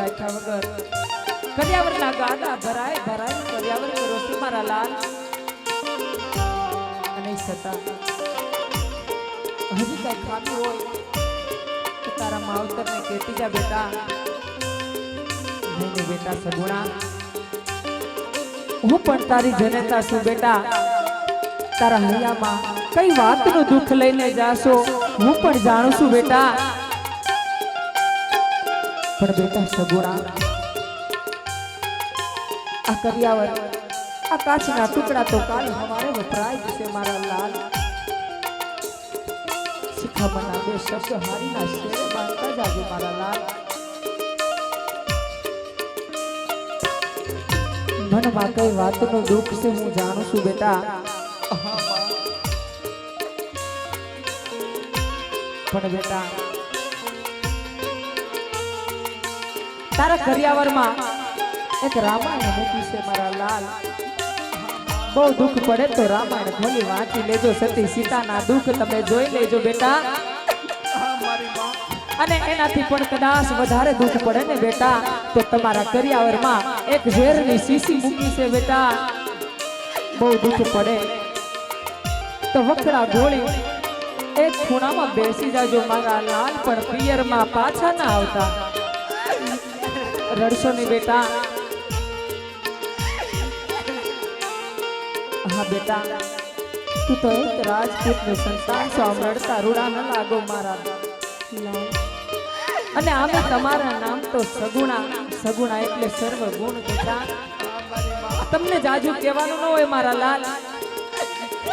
રાખ્યા વગર. કર્યાવરના ગાડા ભરાય ભરાય કર્યાવર કરો મારા લાલ. અને છતાં, હજી કઈ ખાતું હોય તો તારા માવતરને કહેતી જા બેટા. નહીં, બેટા, સગુણા. હું પણ તારી જનતા છું બેટા. તારા હૈયામાં કઈ વાતનું દુઃખ લઈને જાશો? હું પણ જાણું છું બેટા. પણ બેટા સગુણા. આ કરિયાવર, આ કાચના ટુકડા તો કાલ હમારે વપરાય જશે મારા લાલ. શિખામણના બે શબ્દ હારીના શેર બાંધતા જાજો મારા લાલ. મનમાં કઈ વાતનું દુઃખ છે હું જાણું છું બેટા. પણ બેટા તારા કરિયાવરમાં એક રામાયણ મૂકી છે મારા લાલ. બહુ દુઃખ પડે તો રામાયણ ખોલી વાંચી લેજો સતી સીતાના દુઃખ તમે જોઈ લેજો બેટા. અને એનાથી પણ કદાચ વધારે દુઃખ પડે ને બેટા. તો તમારા કરિયાવરમાં એક ઝેરની શીશી મૂકી છે બેટા. બહુ દુઃખ પડે. તો વખડા ગોળી એક ખૂણામાં બેસી જાજો મારા લાલ, પણ પિયરમાં પાછા ના આવતા. રડશો નહીં બેટા. હા, બેટા. તું તો એક રાજપૂતનું સંતાન છો રૂડા ન લાગો મારા. અને આમે તમારા નામ તો સગુણા સગુણા એટલે સર્વ ગુણ બેટા. તમને જાજુ કહેવાનું ન હોય મારા લાલ.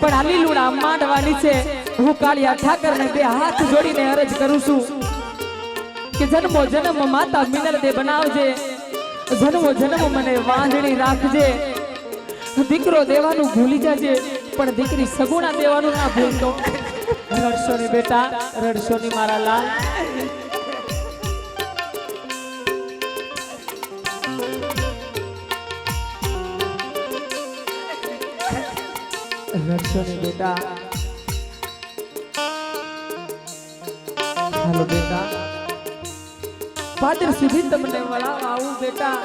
પણ આલી લુણા માંડવાની છે. હું કાળિયા ઠાકરને બે હાથ જોડીને અરજ કરું છું. કે જન્મો જન્મ માતા મિનલ દે બનાવજે. જન્મો જન્મ મને વાંધણી રાખજે. દીકરો દેવાનું ભૂલી જાજે, પણ દીકરી સગુણા દેવાનું ના ભૂલતો. રડશો ની બેટા રડશો ની મારા લાલ. રડશો ને બેટા. હાલો બેટા. પાદર સુધી તમને વળાવ આવું બેટા.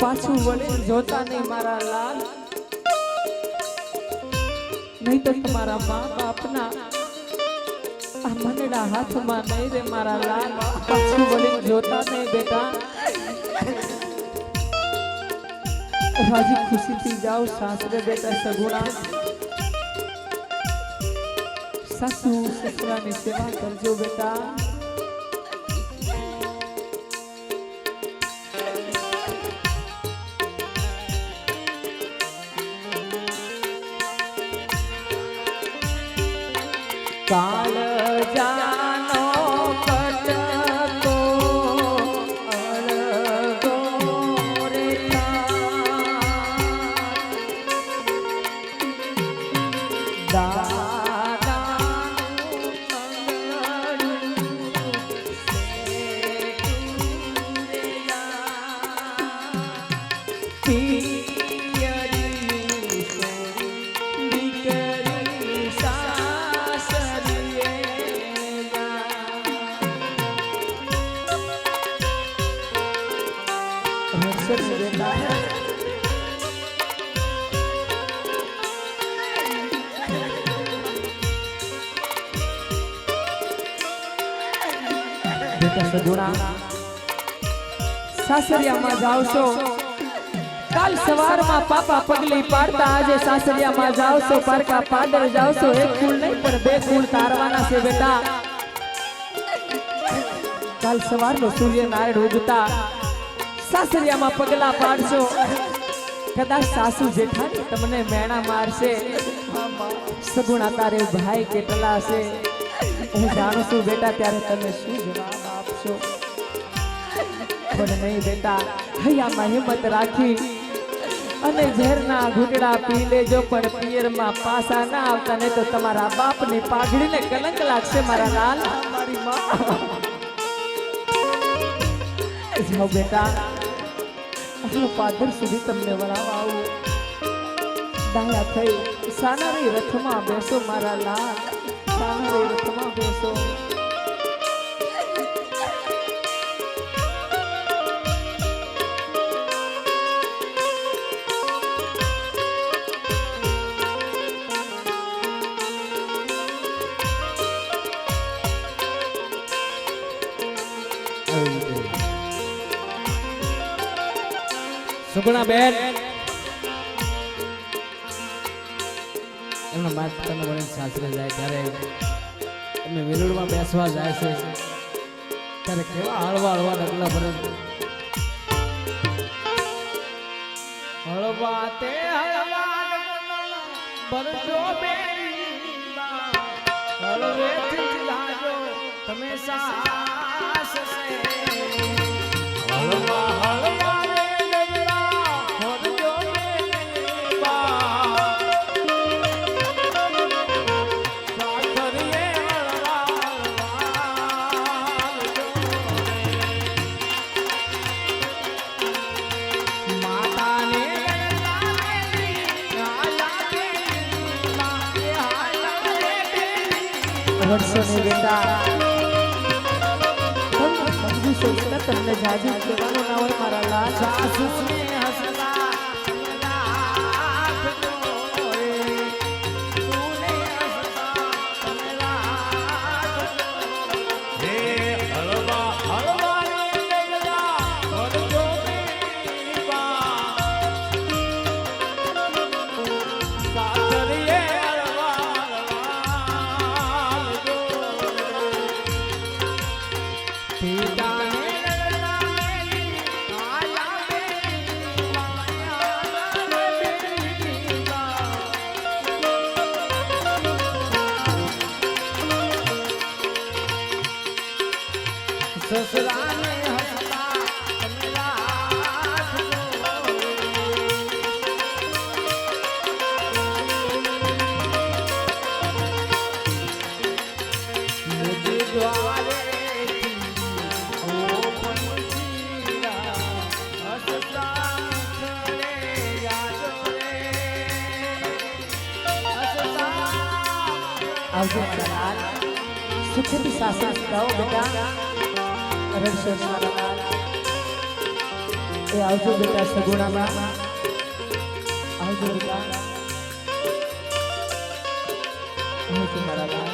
પાછું વળે જોતા નહીં મારા લાલ. નહીં તો તમારા મા બાપના આ મનડા હાથમાં નહીં રે મારા લાલ. પાછું વળે જોતા નહીં બેટા. રાજી ખુશીથી જાઓ સાસરે બેટા સગુણા. સાસુ, સસરાની સેવા કરજો બેટા. બેટા સગુણા. સાસરિયામાં કાલ સવારમાં પાપા પગલી પાડતા આજે સાસરિયામાં જાવશો પારકા પાદર જાવ એક કુળ નહીં, પણ બે કુળ તારવાના છે બેટા. કાલ સવારનો સૂર્ય નારાયણ ઉગતા સાસરિયામાં પગલા પાડશો. કદાચ સાસુ જેઠાણી તમને મેણા મારશે. સગુણા તારે ભાઈ કેટલા છે? હું જાણું છું બેટા, ત્યારે તમે શું આપશો પણ નહીં બેટા હૈયામાં હિંમત રાખી અને ઝેરના ઘૂંટડા પી લેજો પણ પિયરમાં પાસા ના આવતા નહીં તો તમારા બાપની પાઘડીને કલંક લાગશે મારા લાલ. મારી માં. જાઓ બેટા આટલું પાદર સુધી તમને વળાવવા આવું. દાયા થઈ સાનારી રથમાં બેસો મારા લાલ. સાનારી રથમાં બેસો. સુગુણા બેન. એમના માતાને સાસરે જાય ત્યારે એમને વિરુડમાં બેસવા જાય છે. ત્યારે કેવા હળવા હળવા ડગલા ભરે હળવા તે હળવા. તમે સાસ સે હળવા તમને જાજુ કહેવાનું ના હોય મારા લાલ. સાસુને સાસણ ગાઓ બેટા નહીં મારા એ આવજો બેટા સગુણામાં આવજો બેટા આવજો મારા